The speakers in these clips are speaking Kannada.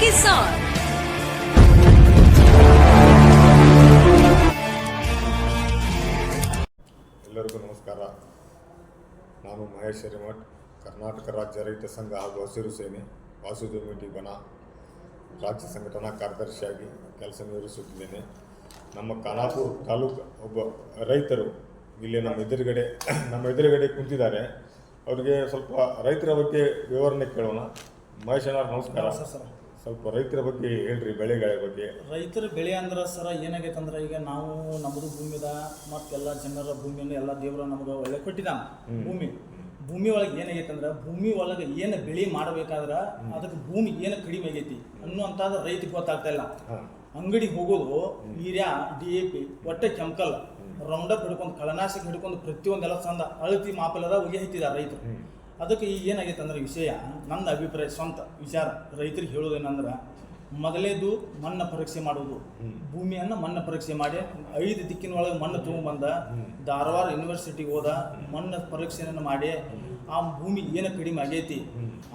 ಕಿಸಾನ್ ಎಲ್ಲರಿಗೂ ನಮಸ್ಕಾರ. ನಾನು ಮಹೇಶ್ ಹಿರೇಮಠ್ ಕರ್ನಾಟಕ ರಾಜ್ಯ ರೈತ ಸಂಘ ಹಾಗೂ ಹಸಿರು ಸೇನೆ ವಾಸುದೇವಟಿ ಬನ ರಾಜ್ಯ ಸಂಘಟನಾ ಕಾರ್ಯದರ್ಶಿಯಾಗಿ ಕೆಲಸ ನಿರ್ವಹಿಸುತ್ತಿದ್ದೇನೆ. ನಮ್ಮ ಖಾನಾಪುರ ತಾಲೂಕು ಒಬ್ಬ ರೈತರು ಇಲ್ಲಿ ನಮ್ಮ ಎದುರುಗಡೆ ನಮ್ಮ ಎದುರುಗಡೆ ಕುಂತಿದ್ದಾರೆ. ಅವರಿಗೆ ಸ್ವಲ್ಪ ರೈತರ ಬಗ್ಗೆ ವಿವರಣೆ ಕೇಳೋಣ. ಮಹೇಶ್ ನಮಸ್ಕಾರ. ಸರ್. ಸ್ವಲ್ಪ ರೈತರ ಬಗ್ಗೆ ಹೇಳ್ರಿ ಬೆಳೆಗಳ ಬಗ್ಗೆ. ರೈತರ ಬೆಳೆ ಅಂದ್ರೆ ಸರ ಏನಾಗೈತೆ ಅಂದ್ರೆ ಈಗ ನಾವು ನಮ್ಮದು ಭೂಮಿದ ಮತ್ತೆಲ್ಲ ಜನರ ಭೂಮಿಯನ್ನು ಎಲ್ಲ ದೇವರು ನಮ್ಗೆ ಒಳ್ಳೆ ಕೊಟ್ಟಿದ್ದಾನ ಭೂಮಿ. ಭೂಮಿ ಒಳಗೆ ಏನಾಗೈತೆ ಅಂದ್ರೆ ಭೂಮಿ ಒಳಗೆ ಏನು ಬೆಳೆ ಮಾಡಬೇಕಾದ್ರೆ ಅದಕ್ಕೆ ಭೂಮಿ ಏನು ಕಡಿಮೆ ಆಗೈತಿ ಅನ್ನುವಂಥದ್ದು ರೈತ ಗೊತ್ತಾಗ್ತಾ ಇಲ್ಲ. ಅಂಗಡಿಗೆ ಹೋಗೋದು ಯೂರಿಯಾ ಡಿ ಎ ಪಿ ಒಟ್ಟೆ ಕೆಮಿಕಲ್ ರೌಂಡಪ್ ಹಿಡ್ಕೊಂಡು ಕಳನಾಶಕ ಹಿಡ್ಕೊಂಡು ಪ್ರತಿಯೊಂದೆಲ್ಲ ಚಂದ ಅಳತಿ ಮಾಪಲದ ಒಗೆ ಹೈತಿದ್ದಾರೆ ರೈತರು. ಅದಕ್ಕೆ ಈಗ ಏನಾಗೈತೆ ಅಂದ್ರೆ ವಿಷಯ ನನ್ನ ಅಭಿಪ್ರಾಯ ಸ್ವಂತ ವಿಚಾರ ರೈತರಿಗೆ ಹೇಳೋದೇನಂದ್ರೆ ಮೊದಲೇದು ಮಣ್ಣು ಪರೀಕ್ಷೆ ಮಾಡುವುದು. ಭೂಮಿಯನ್ನು ಮಣ್ಣು ಪರೀಕ್ಷೆ ಮಾಡಿ ಐದು ದಿಕ್ಕಿನೊಳಗೆ ಮಣ್ಣು ತಗೊಂಡ್ಬಂದ ಧಾರವಾಡ ಯೂನಿವರ್ಸಿಟಿಗೆ ಹೋದ ಮಣ್ಣು ಪರೀಕ್ಷೆಯನ್ನು ಮಾಡಿ ಆ ಭೂಮಿ ಏನು ಕಡಿಮೆ ಆಗೈತಿ.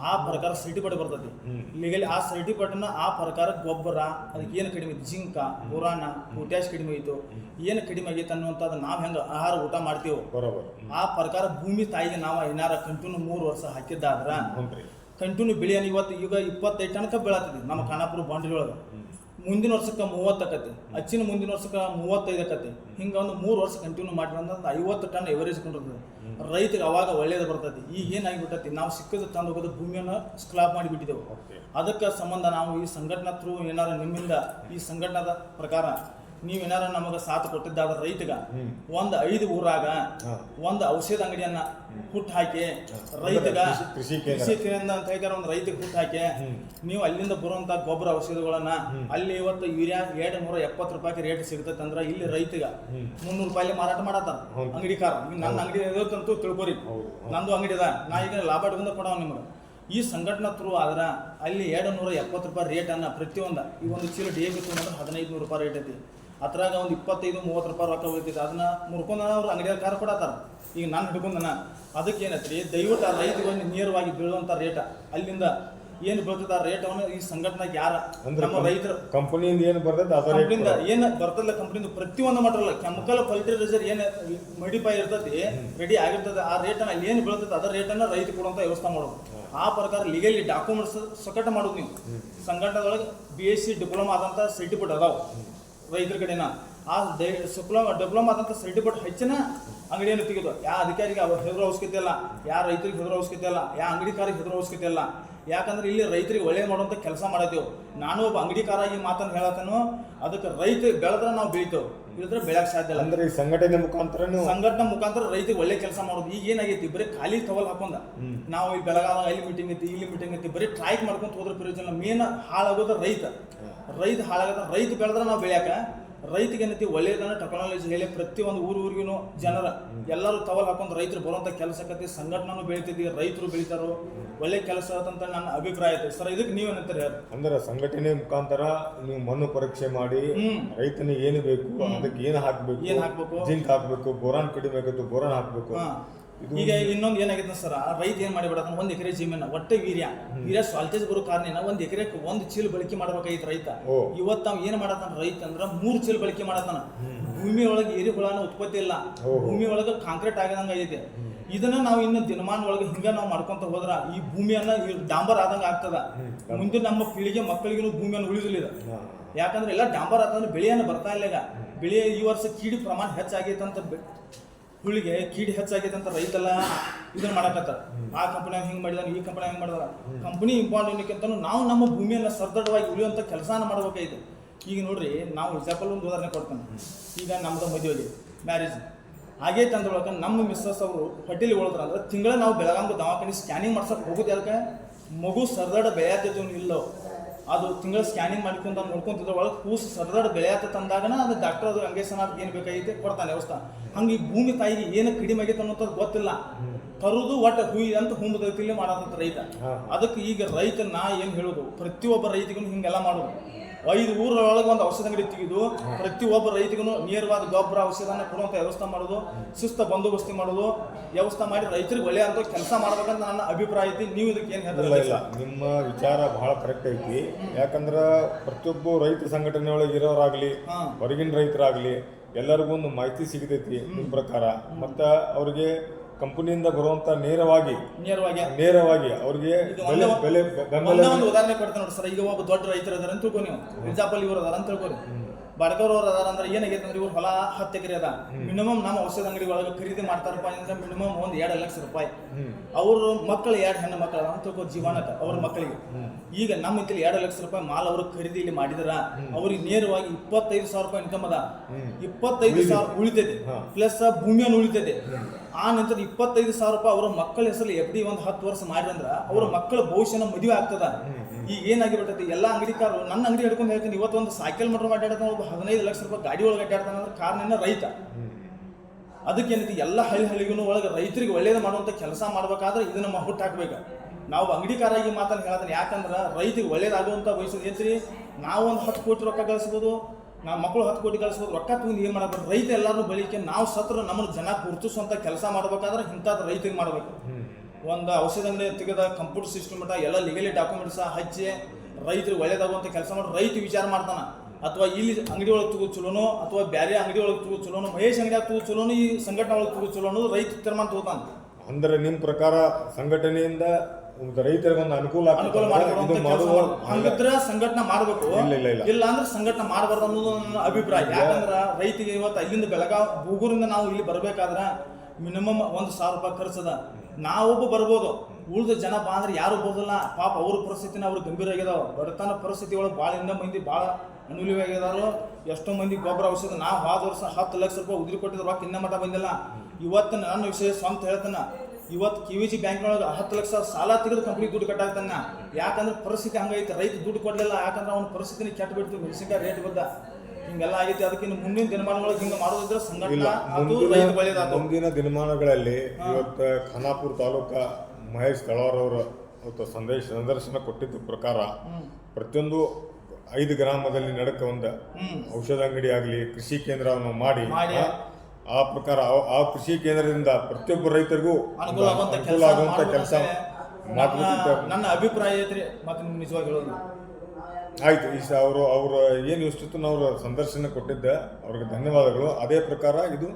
ಆ ಪ್ರಕಾರ ಸರ್ಟಿಫಿಕೇಟ್ ಬರ್ತದೆ ಲೀಗಲಿ ಆ ಸರ್ಟಿಫಿಕೇಟ್ನ ಆ ಪ್ರಕಾರ ಗೊಬ್ಬರ ಅದಕ್ಕೆ ಏನು ಕಡಿಮೆ ಜಿಂಕ ಪುರಾಣ ಪೊಟ್ಯಾಶ್ ಕಡಿಮೆ ಆಯಿತು ಏನು ಕಡಿಮೆ ಆಗೈತೆ ಅನ್ನುವಂಥದ್ದು ನಾವು ಹೆಂಗೆ ಆಹಾರ ಊಟ ಮಾಡ್ತೀವೋ? ಆ ಪ್ರಕಾರ ಭೂಮಿ ತಾಯಿಗೆ ನಾವು ಏನಾರ ಕಂಟಿನ್ಯೂ ಮೂರು ವರ್ಷ ಹಾಕಿದ್ದಾದ್ರ ಕಂಟಿನ್ಯೂ ಬೆಳೆಯನ್ನು ಇವತ್ತು ಈಗ ಇಪ್ಪತ್ತೈದು ತನಕ ಬೆಳತದೆ ನಮ್ಮ ಖಾನಾಪುರ ಬಾಂಡ್ರಿ ಒಳಗೆ ಮುಂದಿನ ವರ್ಷಕ್ಕೆ ಮೂವತ್ತು ಆಕತಿ ಅಚ್ಚಿನ ಮುಂದಿನ ವರ್ಷಕ್ಕೆ ಮೂವತ್ತೈದು ಆಕತಿ. ಹಿಂಗೆ ಒಂದು ಮೂರು ವರ್ಷ ಕಂಟಿನ್ಯೂ ಮಾಡಿದ್ರೆ ಐವತ್ತು ಟನ್ ಎವರೇಜ್ ಕೊಂಡಿರ್ತದೆ. ರೈತರಿಗೆ ಅವಾಗ ಒಳ್ಳೇದು ಬರ್ತೈತಿ. ಈಗ ಏನಾಗಿಬಿಟ್ಟತಿ ನಾವು ಸಿಕ್ಕದ ತಂದು ಹೋಗೋದು ಭೂಮಿಯನ್ನು ಸ್ಕ್ಲಾಪ್ ಮಾಡಿಬಿಟ್ಟಿದ್ದೆವು ಅದಕ್ಕೆ ಸಂಬಂಧ ನಾವು ಈ ಸಂಘಟನಾ ಥ್ರೂ ಏನಾದ್ರೂ ನಿಮ್ಮಿಂದ ಈ ಸಂಘಟನದ ಪ್ರಕಾರ ನೀವು ಏನಾರ ನಮಗೆ ಸಾಥ್ ಕೊಟ್ಟಿದ್ದಾದ ರೈತಗ ಒಂದು ಐದು ಊರಾಗ ಒಂದ್ ಔಷಧ ಅಂಗಡಿಯನ್ನ ಹುಟ್ಟು ಹಾಕಿ ರೈತಗ ಕೃಷಿ- ಕೇಂದ್ರ. ಅಂತ ಹೇಳ್ತಾರೆ ಒಂದು ರೈತಗೆ ಹುಟ್ಟು ಹಾಕಿ ನೀವು ಅಲ್ಲಿಂದ ಬರುವಂತ ಗೊಬ್ಬರ ಔಷಧಗಳನ್ನ ಅಲ್ಲಿ ಇವತ್ತು ಯೂರಿಯಾ ಎರಡು ನೂರ ಎಪ್ಪತ್ತು ರೂಪಾಯಿ ರೇಟ್ ಸಿಗ್ತೈತೆ ಅಂದ್ರೆ ಇಲ್ಲಿ ರೈತಗ ಮುನ್ನೂರು ರೂಪಾಯಿ ಮಾರಾಟ ಮಾಡತ್ತಾರ ಅಂಗಡಿಕಾರ ನನ್ನ ಅಂಗಡಿ ಇರೋದಂತೂ ತಿಳ್ಕೊರಿ. ನಂದು ಅಂಗಡಿ ಅದ. ನಾ ಈಗ ಲಾಭ ಇಟ್ಕೊಂಡ ಕೊಡವ ನಿಮ್ಗೆ. ಈ ಸಂಘಟನೆ ಥ್ರೂ ಆದ್ರೆ ಅಲ್ಲಿ ಎರಡು ನೂರ ಎಪ್ಪತ್ತು ರೂಪಾಯಿ ರೇಟ್ ಅನ್ನ ಪ್ರತಿಯೊಂದು ಈ ಒಂದು ಚೀಲ ಡಿ ಎ ಬಿ ತೊಗೊಂಡ್ರೆ ಹದಿನೈದು ನೂರು ರೂಪಾಯಿ ರೇಟ್ ಐತಿ. ಅದ್ರಾಗ ಒಂದು ಇಪ್ಪತ್ತೈದು ಮೂವತ್ತು ರೂಪಾಯಿ ರೊಕ್ಕ ಉಳಿತೈತಿ ಅದನ್ನ ಮುರ್ಕೊಂಡ ಅವ್ರು ಅಂಗಡಿಯಾಗ ಕಾರ್ ಕೊಡತ್ತಾರ. ಈಗ ನಾನು ಹಿಡ್ಕೊಂಡನ. ಅದಕ್ಕೆ ಏನೈತ್ರಿ? ದಯವಿಟ್ಟು ಆ ರೈತರಿಗೆ ಒಂದು ನೇರವಾಗಿ ಬೀಳುವಂಥ ರೇಟ ಅಲ್ಲಿಂದ ಏನು ಬರ್ತದ ಆ ರೇಟವನ್ನು ಈ ಸಂಘಟನೆಗೆ ಯಾರ? ಅಂದ್ರೆ ನಮ್ಮ ರೈತರು. ಕಂಪನಿಯಿಂದ ಏನು ಬರ್ತದೆ ಅದ ಏನು ಬರ್ತಲ್ಲ ಕಂಪನಿಯಿಂದ ಪ್ರತಿಯೊಂದು ಮಾಡ್ರಲ್ಲ ಕೆಮಿಕಲ್ ಫರ್ಟಿಲೈಸರ್ ಏನು ಮಡಿಫೈ ಇರ್ತದೆ ರೆಡಿ ಆಗಿರ್ತದೆ ಆ ರೇಟ್ ಅನ್ನ ಅಲ್ಲಿ ಏನ್ ಬೀಳ್ತದೆ ಅದ ರೇಟ್ ಅನ್ನ ರೈತ ಕೊಡುವಂತ ವ್ಯವಸ್ಥೆ ಮಾಡೋದು. ಆ ಪ್ರಕಾರ ಲೀಗಲಿ ಡಾಕ್ಯುಮೆಂಟ್ಸ್ ಸಕಟ್ ಮಾಡೋದು ನೀವು. ಸಂಘಟನೆದೊಳಗೆ ಬಿ ಎಸ್ ಸಿ ಡಿಪ್ಲೊಮಾ ಆದಂತ ಸರ್ಟಿಫಿಕೇಟ್ ಅದಾವ. ರೈತರ ಕಡೆನ. ಆ ಡಿಪ್ಲೊಮಾ ಡಿಪ್ಲೊಮಾ ಆದಂಥ ಸರ್ಟಿಫಿಕೇಟ್ ಹೆಚ್ಚಿನ ಅಂಗಡಿಯನ್ನು ತೆಗೆದು, ಯಾ ಅಧಿಕಾರಿಗೆ ಅವ್ರು ಹೆದರೋ ಅವಶ್ಯಕತೆ ಇಲ್ಲ ಯಾವ ರೈತರಿಗೆ ಹೆದರೋ ಅವಶ್ಯಕತೆ ಇಲ್ಲ, ಯಾ ಅಂಗಡಿಕಾರಿಗೆ ಹೆದರೋ ಅವಶ್ಯಕತೆ ಇಲ್ಲ. ಯಾಕಂದ್ರೆ ಇಲ್ಲಿ ರೈತರಿಗೆ ಒಳ್ಳೆ ಮಾಡುವಂಥ ಕೆಲಸ ಮಾಡತ್ತೇವೆ. ನಾನು ಒಬ್ಬ ಅಂಗಡಿಕಾರ ಈ ಮಾತನ್ನು ಹೇಳತ್ತೇನು ಅದಕ್ಕೆ ರೈತ ಬೆಳೆದ್ರೆ ನಾವು ಬೆಳಿತೇವೆ ಇಲ್ಲದ್ರೆ ಬೆಳೆಯಕ್ಕೆ ಸಾಧ್ಯ ಇಲ್ಲ. ಅಂದ್ರೆ ಈ ಸಂಘಟನೆ ಮುಖಾಂತರ ಸಂಘಟನೆ ಮುಖಾಂತರ ರೈತರಿಗೆ ಒಳ್ಳೆ ಕೆಲಸ ಮಾಡೋದು. ಈಗ ಏನಾಗೈತಿ? ಬರೀ ಖಾಲಿ ಟವಲ್ ಹಾಕೊಂಡ. ನಾವು ಈ ಬೆಳಗಾವ ಇಲ್ಲಿ ಮೀಟಿಂಗ್ ಐತಿ ಇಲ್ಲಿ ಮೀಟಿಂಗ್ ಐತಿ ಬರೀ ಟ್ರೈಕ್ ಮಾಡ್ಕೊಂತ ಹೋದ್ರೆ ಪ್ರಯೋಜನ ಮೇನ್ ಹಾಳಾಗೋದು ರೈತ. ರೈತ ಹಾಳಾಗದ ರೈತ ಬೆಳೆದ್ರೆ ನಾವು ಬೆಳ್ಯಾಕ ರೈತಿಗೆ ಏನೈತಿ ಒಳ್ಳೆಯದನ್ನ ಟೆಕ್ನಾಲಜಿ ಹೇಳಿ ಪ್ರತಿಯೊಂದು ಊರು ಊರಿಗೂ ಜನರ ಎಲ್ಲರೂ ತವಲ್ ಹಾಕೊಂಡು ರೈತರು ಬರುವಂಥ ಕೆಲಸ ಕತ್ತಿ ಸಂಘಟನೆ ಬೆಳಿತೈತಿ ರೈತರು ಬೆಳಿತಾರೋ ಒಳ್ಳೆ ಕೆಲಸ ಅಂತ ನನ್ನ ಅಭಿಪ್ರಾಯ ಐತೆ. ಸರ್ ಇದಕ್ಕೆ ನೀವೇನಂತಾರೆ ಏನಂತಾರೆ ಅಂದ್ರೆ ಸಂಘಟನೆ ಮುಖಾಂತರ ನೀವು ಮಣ್ಣು ಪರೀಕ್ಷೆ ಮಾಡಿ. ರೈತನಿಗೆ ಏನು ಬೇಕು ಅದಕ್ಕೆ ಏನು ಹಾಕ್ಬೇಕು ಏನು ಹಾಕ್ಬೇಕು? ಜಿಂಕ್ ಹಾಕ್ಬೇಕು ಬೋರಾನ್ ಕಡಿಮೆ ಆಗುತ್ತೆ ಬೋರಾನ್ ಹಾಕ್ಬೇಕು. ಈಗ ಇನ್ನೊಂದು ಏನಾಗಿದೆ ಸರ್ ಆ ರೈತ ಏನ್ ಮಾಡಿಬಿಡತ್ತ ಒಂದ್ ಎಕರೆ ಜಮೀನ ಒಟ್ಟೆ ವೀರ್ಯ. ವೀರ್ಯ ಸಾಲ್ಟೇಜ್ ಬರೋ ಕಾರಣ ಒಂದ್ ಎಕರೆ ಒಂದ್ ಚೀಲ ಬಳಕೆ ಮಾಡ್ಬೇಕಾಗಿತ್ತು ರೈತ. ಇವತ್ ನಾವ್ ಏನ್ ಮಾಡತ್ತಾನ ರೈತ ಅಂದ್ರ ಮೂರ್ ಚೀಲ ಬಳಕೆ ಮಾಡತ್ತಾನ ಭೂಮಿ ಒಳಗೆ ಏರಿ ಹುಳನ ಉತ್ಪತ್ತಿ ಇಲ್ಲ. ಭೂಮಿ ಒಳಗೆ ಕಾಂಕ್ರೀಟ್ ಆಗದಂಗ ಐತೆ ಇದನ್ನ ನಾವು ಇನ್ನು ದಿನಮಾನ ಒಳಗೆ ಹಿಂಗ ನಾವು ಮಾಡ್ಕೊಂತ ಹೋದ್ರ ಈ ಭೂಮಿಯನ್ನ ಡಾಂಬರ್ ಆದಂಗ ಆಗ್ತದ. ಮುಂದೆ ನಮ್ಮ ಪೀಳಿಗೆ ಮಕ್ಕಳಿಗೂ ಭೂಮಿಯನ್ನು ಉಳಿದಿಲ್ಲ ಯಾಕಂದ್ರೆ ಎಲ್ಲ ಡಾಂಬರ್ ಆದ್ರೆ ಬೆಳೆಯನ್ನ ಬರ್ತಾ ಇಲ್ಲ ಈಗ. ಬೆಳೆ ಈ ವರ್ಷ ಕೀಡಿ ಪ್ರಮಾಣ ಹೆಚ್ಚಾಗೈತೆ ಅಂತ ಬೆ- ಹುಳಿಗೆ ಕೀಡಿ ಹೆಚ್ಚಾಗೈತೆ ಅಂತ ರೈತಲ್ಲ ಇದನ್ನ ಮಾಡಕತ್ತಾರ. ಆ ಕಂಪನಿಯಾಗ ಹಿಂಗ್ ಮಾಡಿದ ಈ ಕಂಪನಿಯಾಗ ಹಿಂಗ್ ಮಾಡಿದಾರ ಕಂಪನಿ ಇಂಪಾರ್ಟೆಂಟ್ ನಾವು ನಮ್ಮ ಭೂಮಿಯನ್ನ ಸದೃಢವಾಗಿ ಉಳಿಯುವಂತ ಕೆಲಸನ ಮಾಡ್ಬೇಕಾಯ್ತು ಈಗ ನೋಡ್ರಿ, ನಾವು ಎಕ್ಸಾಂಪಲ್ ಒಂದು ಉದಾಹರಣೆ ಕೊಡ್ತೇನೆ. ಈಗ ನಮ್ದು ಮದುವೆಗೆ ಮ್ಯಾರೇಜ್ ಆಗೈತೆ ಅಂದ್ರೊಳಗೆ ನಮ್ಮ ಮಿಸ್ಸಸ್ ಅವರು ಹೋಟೆಲ್ ಉಳಿದ್ರ ಅಂದ್ರೆ ತಿಂಗಳ ನಾವು ಬೆಳಗಾಂಗ ದವಾಖಾನೆ ಸ್ಕ್ಯಾನಿಂಗ್ ಮಾಡ್ಸಕ್ ಹೋಗೋದು ಯಾಕೆ ಮಗು ಸರದಡ ಬೆಳೆಯತ್ತೈತೆ ಇಲ್ಲೋ. ಅದು ತಿಂಗಳ ಸ್ಕ್ಯಾನಿಂಗ್ ಮಾಡ್ಕೊಂತ ನೋಡ್ಕೊಂತಿದ್ರೆ ಒಳಗೆ ಕೂಸು ಸರದಡ ಬೆಳೆಯತ್ತ ತಂದಾಗನ ಅದು ಡಾಕ್ಟರ್ ಅದು ಹಂಗೇಸನ ಏನು ಬೇಕಾಗೈತೆ ಕೊಡ್ತಾನೆ ವ್ಯವಸ್ಥೆ. ಹಂಗೆ ಈ ಭೂಮಿ ತಾಯಿಗೆ ಏನು ಕಡಿಮೆ ಆಗೈತೆ ಅನ್ನೋದು ಗೊತ್ತಿಲ್ಲ. ತರುದು ಒಟ್ಟ ಹುಯಿ ಅಂತ ಹುಂಬದೈತಿಲ್ಲಿ ಮಾಡೋದಂತ ರೈತ. ಅದಕ್ಕೆ ಈಗ ರೈತ ನಾ ಏನು ಹೇಳೋದು? ಪ್ರತಿಯೊಬ್ಬ ರೈತಿಗೂ ಹಿಂಗೆಲ್ಲ ಮಾಡೋದು. ಐದು ಊರೊಳಗೆ ಒಂದು ಔಷಧ ಅಂಗಡಿ ತೆಗೆದು ಪ್ರತಿಯೊಬ್ಬ ರೈತಿಗೂ ನೇರವಾದ ಗೊಬ್ಬರ ಔಷಧನ ಕೊಡುವಂಥ ವ್ಯವಸ್ಥೆ ಮಾಡೋದು ಶಿಸ್ತ ಬಂದೋಬಸ್ತಿ ಮಾಡೋದು ವ್ಯವಸ್ಥೆ ಮಾಡಿ ರೈತರಿಗೆ ಒಳ್ಳೆಯ ಅಂತ ಕೆಲಸ ಮಾಡ್ಬೇಕಂತ ನನ್ನ ಅಭಿಪ್ರಾಯ ಐತಿ. ನೀವು ಇದಕ್ಕೆ ಏನು ಇಲ್ಲ ಹೇಳ್ತಾರೆ ನಿಮ್ಮ ವಿಚಾರ ಬಹಳ ಕರೆಕ್ಟ್ ಐತಿ. ಯಾಕಂದ್ರ ಪ್ರತಿಯೊಬ್ಬ ರೈತ ಸಂಘಟನೆ ಒಳಗೆ ಇರೋರಾಗ್ಲಿ. ಹೊರಗಿನ ರೈತರಾಗ್ಲಿ ಎಲ್ಲರಿಗೂ ಒಂದು ಮಾಹಿತಿ ಸಿಗತೈತಿ ನಿಮ್ಮ ಪ್ರಕಾರ. ಮತ್ತ ಅವ್ರಿಗೆ ಕಂಪನಿಯಿಂದ ಬರುವಂತ ನೇರವಾಗಿ ನೇರವಾಗಿ. ನೇರವಾಗಿ ಅವ್ರಿಗೆ ಬೆಲೆ ಒಂದೇ ಬೆಲೆ ಬೆಂಬಲ ಒಂದು ಉದಾಹರಣೆ ಕೊಡ್ತಾರೆ ನೋಡಿ ಸರ್. ಈಗ ಒಬ್ಬ ದೊಡ್ಡ ರೈತರು ಅದಾರ ಅಂತ ತಿಳ್ಕೊ ನೀವು. ಎಕ್ಸಾಂಪಲ್ ಇವರು ಅದಾರ ಅಂತ ತಿಳ್ಕೊರಿ ಬಡಗರ್ ಅವ್ರ ಅದಾರ ಅಂದ್ರೆ ಏನಾಗೈತೆ ಅಂದ್ರೆ ಇವ್ರು ಹೊಲ ಹತ್ತು ಎಕರೆ ಅದ. ಮಿನಿಮಮ್ ನಮ್ಮ ಔಷಧ ಅಂಗಡಿ ಒಳಗೆ ಖರೀದಿ ಮಾಡ್ತಾರಪ್ಪ ಅಂದ್ರೆ ಮಿನಿಮಮ್ ಒಂದು ಎರಡು ಲಕ್ಷ ರೂಪಾಯಿ. ಅವ್ರ ಮಕ್ಕಳು ಎರಡು ಹೆಣ್ಣು ಮಕ್ಕಳು ಅಂತ ಜೀವನಕ್ಕೆ ಅವ್ರ ಮಕ್ಕಳಿಗೆ ಈಗ ನಮ್ಮ ಇತ್ತಲ್ಲಿ ಎರಡು ಲಕ್ಷ ರೂಪಾಯಿ ಮಾಲ್ ಅವರು ಖರೀದಿ ಇಲ್ಲಿ ಮಾಡಿದ್ರ. ಅವ್ರಿಗೆ ನೇರವಾಗಿ ಇಪ್ಪತ್ತೈದು ಸಾವಿರ ರೂಪಾಯಿ ಇನ್ಕಮ್ ಅದ. ಇಪ್ಪತ್ತೈದು ಸಾವಿರ ಉಳಿತೈತೆ. ಪ್ಲಸ್ ಭೂಮಿಯನ್ನು ಉಳಿತೈತೆ. ಆ ನಂತರ ಇಪ್ಪತ್ತೈದು ಸಾವಿರ ರೂಪಾಯಿ ಅವ್ರ ಮಕ್ಕಳ ಹೆಸರು ಎಫ್ ಡಿ ಒಂದು ಹತ್ತು ವರ್ಷ ಮಾಡಿದ್ರ ಅವ್ರ ಮಕ್ಕಳ ಭವಿಷ್ಯನ ಮದುವೆ ಆಗ್ತದ. ಈಗ ಏನಾಗಿಬಿಟ್ಟೈತಿ, ಎಲ್ಲ ಅಂಗಡಿಕಾರರು ನನ್ನ ಅಂಗಡಿ ಹಿಡ್ಕೊಂಡು ಹೇಳ್ತೀನಿ, ಇವತ್ತು ಒಂದು ಸೈಕಲ್ ಮಟ್ರ ಅಡ್ಡಾಡ್ತಾನೆ ಒಬ್ಬ ಹದಿನೈದು ಲಕ್ಷ ರೂಪಾಯಿ ಗಾಡಿ ಒಳಗೆ ಅಡ್ಡಾಡ್ತಾನೆ ಅಂದ್ರೆ ಕಾರಣನ ರೈತ. ಅದಕ್ಕೆ ಏನೈತಿ ಎಲ್ಲ ಹಳ್ಳಿ ಹಳ್ಳಿಗೂ ಒಳಗೆ ರೈತರಿಗೆ ಒಳ್ಳೇದು ಮಾಡುವಂಥ ಕೆಲಸ ಮಾಡ್ಬೇಕಾದ್ರೆ ಇದನ್ನ ನಮ್ಮ ಹುಟ್ಟು ಹಾಕ್ಬೇಕು. ನಾವು ಅಂಗಡಿಕಾರಾಗಿ ಮಾತನ್ನು ಹೇಳೋದನ್ನ ಯಾಕಂದ್ರೆ ರೈತರಿಗೆ ಒಳ್ಳೇದಾಗುವಂಥ ವಯಸ್ಸು ಏನ್ರಿ ನಾವು ಒಂದು ಹತ್ತು ಕೋಟಿ ರೊಕ್ಕ ಗಳಿಸ್ಬೋದು, ನಾವು ಮಕ್ಕಳು ಹತ್ತು ಕೋಟಿ ಗಳಿಸ್ಬೋದು, ರೊಕ್ಕ ತಗೊಂಡು ಏನು ಮಾಡಬೇಕು? ರೈತ ಎಲ್ಲರೂ ಬಳಿಕೆ ನಾವು ಸತ್ರ ನಮ್ಮನ್ನು ಜನ ಗುರುತಿಸುವಂಥ ಕೆಲಸ ಮಾಡ್ಬೇಕಾದ್ರೆ ಇಂಥದ್ದು ರೈತರಿಗೆ ಮಾಡಬೇಕು. ಒಂದು ಔಷಧ ಅಂಗಡಿ ತೆಗೆದ ಕಂಪ್ಯೂಟರ್ ಸಿಸ್ಟಮ್ ಮಟ್ಟ ಎಲ್ಲ ಲೀಗಲಿ ಡಾಕ್ಯುಮೆಂಟ್ಸ್ ಹಚ್ಚಿ ರೈತರಿಗೆ ಒಳ್ಳೇದಾಗುವಂಥ ಕೆಲಸ ಮಾಡಿ ರೈತ ವಿಚಾರ ಮಾಡ್ತಾನ. ಅಥವಾ ಇಲ್ಲಿ ಅಂಗಡಿ ಒಳಗೆ ತಗೋ ಚಲೋನೋ ಅಥವಾ ಬೇರೆ ಅಂಗಡಿ ಒಳಗೆ ತಗೋ ಚಲೋನೋ ಮಹೇಶ್ ಅಂಗಡಿ ತಗೋ ಚಲೋನೋ ಈ ಸಂಘಟನೆ ಒಳಗೆ ತಗೋ ಚಲೋ ಅನ್ನೋದು ರೈತ ತೀರ್ಮಾನ ತಗೋತಾನೆ. ಅಂದ್ರೆ ನಿಮ್ಮ ಪ್ರಕಾರ ಸಂಘಟನೆಯಿಂದ ಒಂದು ರೈತರಿಗೆ ಒಂದು ಅನುಕೂಲ ಅನುಕೂಲ ಹಂಗಿದ್ರೆ ಸಂಘಟನೆ ಮಾಡಬೇಕು. ಇಲ್ಲ, ಇಲ್ಲ, ಇಲ್ಲ. ಇಲ್ಲ ಅಂದ್ರೆ ಸಂಘಟನೆ ಮಾಡಬಾರ್ದು ಅನ್ನೋದು ನನ್ನ ಅಭಿಪ್ರಾಯ. ಯಾಕಂದ್ರ ರೈತಿಗೆ ಇವತ್ತು ಅಲ್ಲಿಂದ ಬೆಳಗಾವ್ ಬೂಗೂರಿಂದ ನಾವು ಇಲ್ಲಿ ಬರ್ಬೇಕಾದ್ರ ಮಿನಿಮಮ್ ಒಂದು ಸಾವಿರ ರೂಪಾಯಿ ಖರ್ಚದ ನಾವೊಬ್ಬ ಬರ್ಬೋದು. ಉಳಿದ ಜನ ಬಾ ಯಾರು ಬರೋದಿಲ್ಲ. ಪಾಪ ಅವ್ರ ಪರಿಸ್ಥಿತಿನ ಅವ್ರು ಗಂಭೀರ ಆಗಿದಾವ ಬಡತನ ಪರಿಸ್ಥಿತಿ ಒಳಗೆ ಭಾಳ ಮಂದಿ ಭಾಳ ಅನುಕೂಲವಾಗಿದಾರು. ಎಷ್ಟೋ ಮಂದಿ ಗೊಬ್ಬರ ಔಷಧ ನಾವು ಹೋದ ವರ್ಷ ಹತ್ತು ಲಕ್ಷ ರೂಪಾಯಿ ಉದ್ರಿ ಕೊಟ್ಟಿದ್ರು, ರೊಕ್ಕ ಇನ್ನ ಮಟ್ಟ ಬಂದಿಲ್ಲ. ಇವತ್ತು ನನ್ನ ವಿಷಯ ಸ್ವಂತ ಹೇಳ್ತಾನ. ಇವತ್ತು ಕೆ ವಿ ಜಿ ಬ್ಯಾಂಕ್ನೊಳಗೆ ಹತ್ತು ಲಕ್ಷ ಸಾಲ ತೆಗೆದು ಕಂಪ್ನಿ ದುಡ್ಡು ಕಟ್ಟಾಗ್ತಾನ ಯಾಕಂದ್ರೆ ಪರಿಸ್ಥಿತಿ ಹಂಗೈತೆ. ರೈತ ದುಡ್ಡು ಕೊಡಲಿಲ್ಲ. ಯಾಕಂದ್ರೆ ಅವ್ನ ಪರಿಸ್ಥಿತಿನ ಕೆಟ್ಟ ಬಿಡ್ತೀವಿ ಮೆಣಸಿನ್ಕಾಯಿ ರೇಟ್ ಬಂದ. ಹಿಂಗೆಲ್ಲ ಆಗಿದೆ ಅದಕ್ಕಿಂತ ಮುಂದಿನ ದಿನಮಾನಗಳಿಗೆ ಹಿಂಗೆ ಮಾಡೋದಿದ್ರೆ ಸಂಘಟನೆ ಅದು ಮುಂದಿನ ರೈತ ಒಳ್ಳೇದಾತು ಮುಂದಿನ ದಿನಮಾನಗಳಲ್ಲಿ ಇವತ್ತು ಖಾನಾಪುರ ತಾಲೂಕ ಮಹೇಶ್ ತಳವಾರವರು ಅವತ್ತು ಸಂದೇಶ ಸಂದರ್ಶನ ಕೊಟ್ಟಿದ್ದ ಪ್ರಕಾರ ಪ್ರತಿಯೊಂದು ಐದು ಗ್ರಾಮದಲ್ಲಿ ನಡಕ ಒಂದು ಔಷಧ ಅಂಗಡಿ ಆಗಲಿ ಕೃಷಿ ಕೇಂದ್ರವನ್ನು ಮಾಡಿ. ಆ- ಪ್ರಕಾರ ಆ- ಕೃಷಿ ಕೇಂದ್ರದಿಂದ ಪ್ರತಿಯೊಬ್ಬ ರೈತರಿಗೂ ಅನುಕೂಲ ಆಗುವಂತ ಅನುಕೂಲ ಕೆಲಸ ನನ್ನ ನನ್ನ ಅಭಿಪ್ರಾಯ ಐತ್ರಿ. ಮತ್ತೆ ನಿಜವಾಗಿ ಹೇಳೋದು. ಆಯ್ತು, ಈ ಅವರು, ಅವರ ಏನು ಇಷ್ಟಿತ್ತು ನಾವು ಸಂದರ್ಶನ ಕೊಟ್ಟಿದ್ದೆ, ಅವ್ರಿಗೆ ಧನ್ಯವಾದಗಳು. ಅದೇ ಪ್ರಕಾರ ಇದು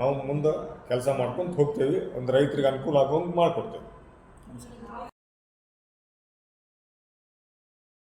ನಾವು ಮುಂದೆ ಕೆಲಸ ಮಾಡ್ಕೊಂಡು ಹೋಗ್ತೇವೆ. ಒಂದು ರೈತರಿಗೆ ಅನುಕೂಲ ಆಗುವಂಗೆ ಮಾಡಿಕೊಡ್ತೇವೆ.